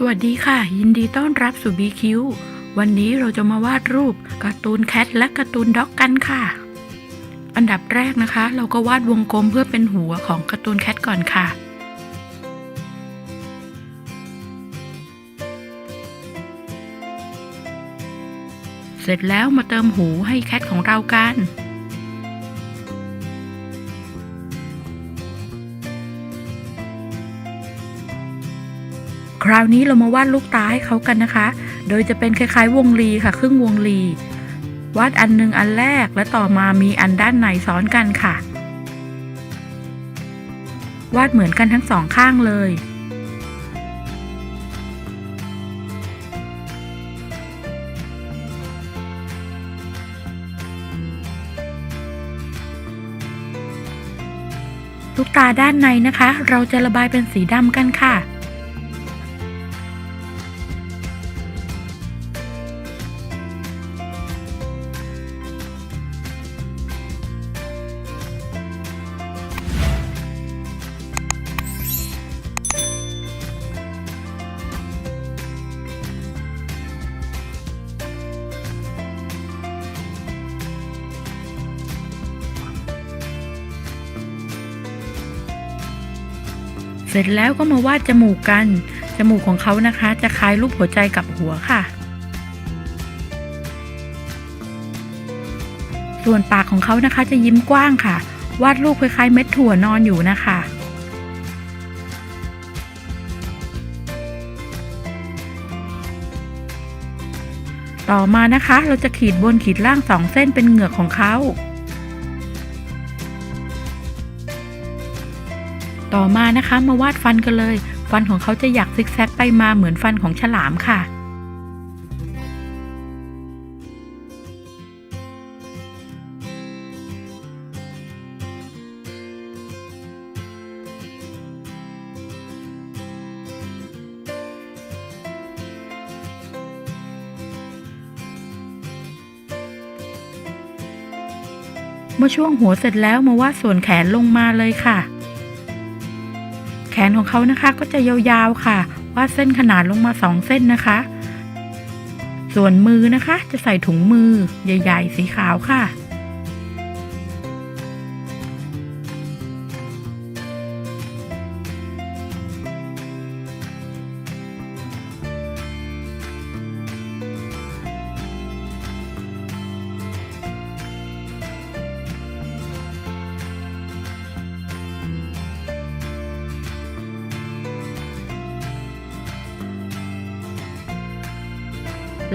สวัสดีค่ะ ยินดีต้อนรับสู่ BQ วันนี้เราจะมาวาดรูปการ์ตูนแคทและการ์ตูนด็อกกันค่ะ อันดับแรกนะคะ เราก็วาดวงกลมเพื่อเป็นหัวของการ์ตูนแคทก่อนค่ะ เสร็จแล้วมาเติมหูให้แคทของเรากัน ราวนี้เรามาวาดลูกตาให้เขากันนะคะ โดยจะเป็นคล้ายๆ วงรีค่ะ ครึ่งวงรี วาดอันหนึ่งอันแรกและต่อมามีอันด้านในซ้อนกันค่ะ วาดเหมือนกันทั้งสองข้างเลยลูกตาด้านในนะคะ เราจะระบายเป็นสีดำกันค่ะ เสร็จแล้วก็มาวาดจมูกกัน จมูกของเขานะคะ จะคล้ายรูปหัวใจกับหัวค่ะ ส่วนปากของเขานะคะจะยิ้มกว้างค่ะ วาดรูปคล้ายๆเม็ดถั่วนอนอยู่นะคะต่อมานะคะ เราจะขีดบนขีดล่างสองเส้นเป็นเหงือกของเขา ต่อมานะคะมาวาดฟันกันเลย ฟันของเขาจะอยากซิกแซกไปมาเหมือนฟันของฉลามค่ะเมื่อช่วงหัวเสร็จแล้วมาวาดส่วนแขนลงมาเลยค่ะ นของเขานะคะก็จะยาวๆค่ะ วาดเส้นขนาดลงมาสองเส้นนะคะ ส่วนมือนะคะจะใส่ถุงมือใหญ่ ๆ สีขาวค่ะ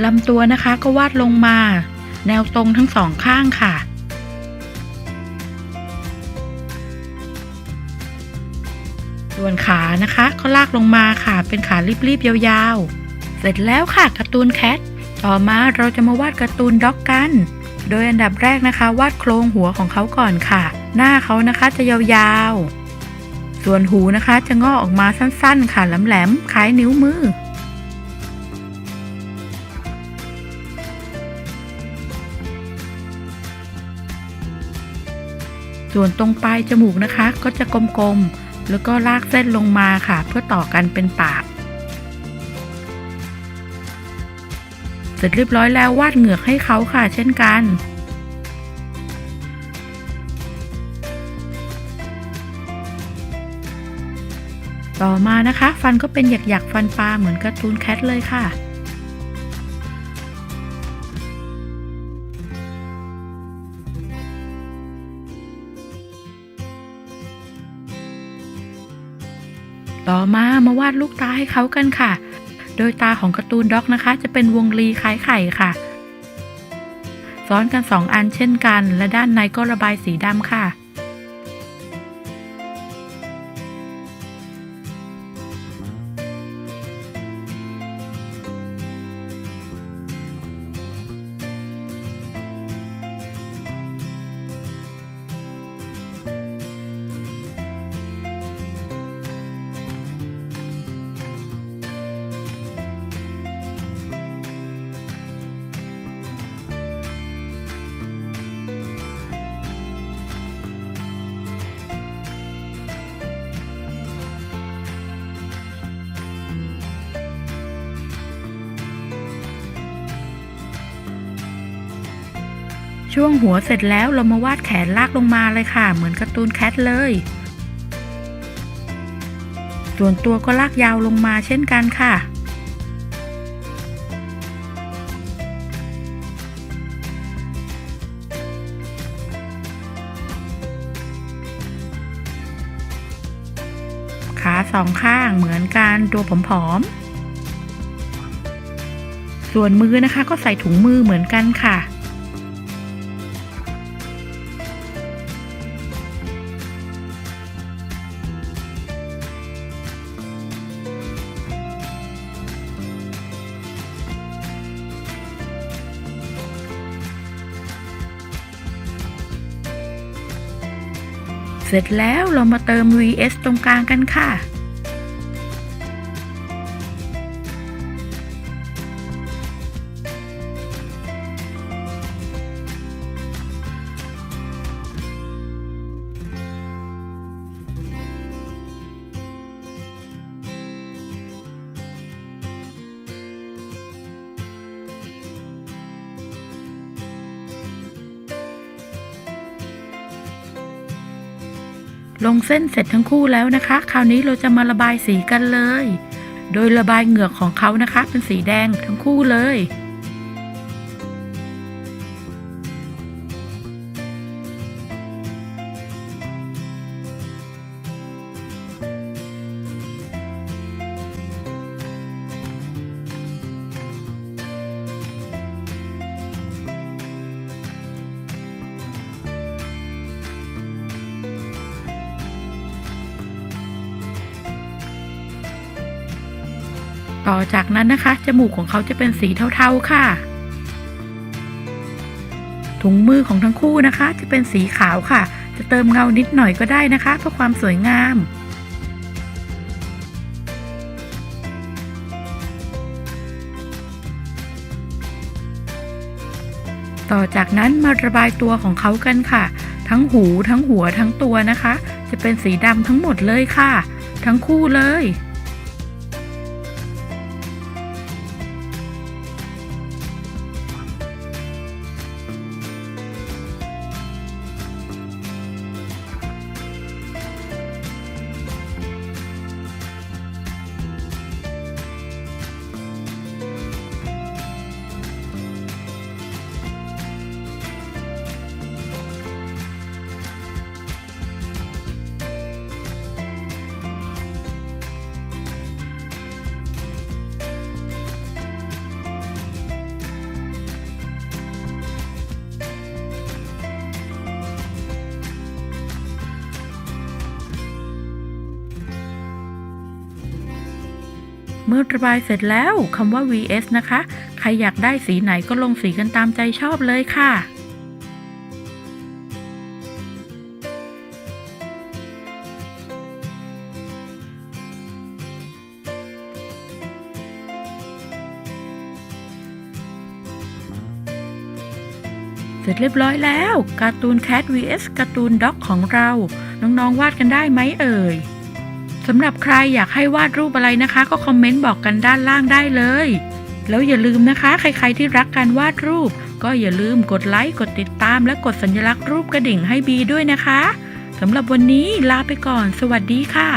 ลำตัวนะคะก็วาดลงมา แนวตรงทั้งสองข้างค่ะ ส่วนขานะคะก็ลากลงมาค่ะ เป็นขารีบๆยาวๆ เสร็จแล้วค่ะการ์ตูนแคทต่อมาเราจะมาวาดการ์ตูนด็อกกัน โดยอันดับแรกนะคะ วาดโครงหัวของเขาก่อนค่ะ หน้าเขานะคะจะยาวๆ ส่วนหูนะคะจะงอออกมาสั้นๆ ค่ะแหลมๆคล้ายนิ้วมือ ส่วนตรงปลายจมูกนะคะ ก็จะกลมๆ แล้วก็ลากเส้นลงมาค่ะ เพื่อต่อกันเป็นปาก เสร็จเรียบร้อยแล้ววาดเหงือกให้เขาค่ะ เช่นกันต่อมานะคะ ฟันก็เป็นหยักๆ ฟันปลาเหมือนการ์ตูนแคทเลยค่ะ ต่อมามาวาดลูกตาให้เขากันค่ะ โดยตาของการ์ตูนด็อกนะคะ จะเป็นวงรีคล้ายไข่ค่ะ ซ้อนกันสองอันเช่นกัน และด้านในก็ระบายสีดำค่ะ ช่วงหัวเสร็จแล้วเรามาวาดแขนลากลงมาเลยค่ะ เหมือนการ์ตูนแคทเลย ส่วนตัวก็ลากยาวลงมาเช่นกันค่ะขาสองข้างเหมือนกันตัวผอมๆ ส่วนมือนะคะก็ใส่ถุงมือเหมือนกันค่ะ เสร็จแล้วเรามาเติม vs ตรงกลางกันค่ะ ลงเส้นเสร็จทั้งคู่แล้วนะคะ คราวนี้เราจะมาระบายสีกันเลย โดยระบายเหงือกของเขานะคะ เป็นสีแดงทั้งคู่เลย ต่อจากนั้นนะคะ จมูกของเขาจะเป็นสีเทาๆค่ะ ถุงมือของทั้งคู่นะคะ จะเป็นสีขาวค่ะ จะเติมเงานิดหน่อยก็ได้นะคะเพื่อความสวยงามต่อจากนั้นมาระบายตัวของเขากันค่ะ ทั้งหูทั้งหัวทั้งตัวนะคะ จะเป็นสีดำทั้งหมดเลยค่ะ ทั้งคู่เลย เมื่อระบายเสร็จแล้วคำว่า vs นะคะ ใครอยากได้สีไหนก็ลงสีกันตามใจชอบเลยค่ะเสร็จเรียบร้อยแล้ว การ์ตูนแคท vs การ์ตูนด็อกของเรา น้อง ๆ วาดกันได้ไหมเอ่ย สำหรับใครอยากให้วาดรูปอะไรนะคะ ก็คอมเมนต์บอกกันด้านล่างได้เลย แล้วอย่าลืมนะคะ ใครๆที่รักการวาดรูป ก็อย่าลืมกดไลค์กดติดตาม และกดสัญลักษณ์รูปกระดิ่งให้บีด้วยนะคะสำหรับวันนี้ลาไปก่อน สวัสดีค่ะ